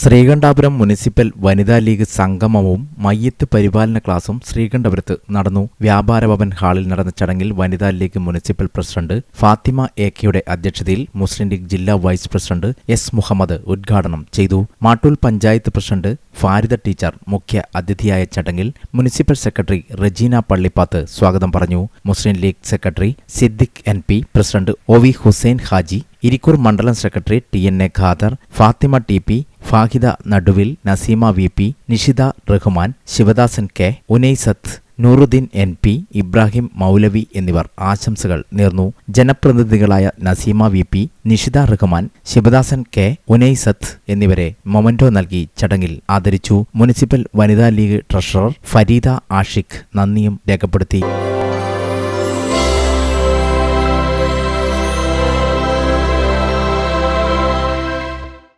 Sreekandapuram municipal വനിതാ league സംഗമവും മയ്യത്ത് പരിപാലന ക്ലാസും ശ്രീകണ്ഠപുരത്ത് നടന്നു. വ്യാപാരഭവൻ ഹാളിൽ നടന്ന ചടങ്ങിൽ വനിതാ league municipal president Fathima A കെയുടെ അധ്യക്ഷതയിൽ മുസ്ലിം ലീഗ് ജില്ലാ വൈസ് പ്രസിഡന്റ് എസ് മുഹമ്മദ് ഉദ്ഘാടനം ചെയ്തു. മാട്ടൂൽ പഞ്ചായത്ത് പ്രസിഡന്റ് ഫാരിദ ടീച്ചർ മുഖ്യ അതിഥിയായ ചടങ്ങിൽ മുനിസിപ്പൽ സെക്രട്ടറി റജീന പള്ളിപ്പാത്ത് സ്വാഗതം പറഞ്ഞു. Muslim league secretary Siddique N P president O V Hussain Haji Irikkur മണ്ഡലം secretary T N A Khader Fathima T P Fahida Naduvil Naseema V P Nishitha Rahman Sivadasan K Unaisath Nooruddeen N P Ibrahim Moulavi എന്നിവർ ആശംസകൾ നേർന്നു. ജനപ്രതിനിധികളായ Naseema V P Nishitha Rahman Sivadasan K Unaisath എന്നിവരെ memento നൽകി ചടങ്ങിൽ ആദരിച്ചു. Municipal വനിതാ league treasurer Farida Ashiq നന്ദിയും രേഖപ്പെടുത്തി.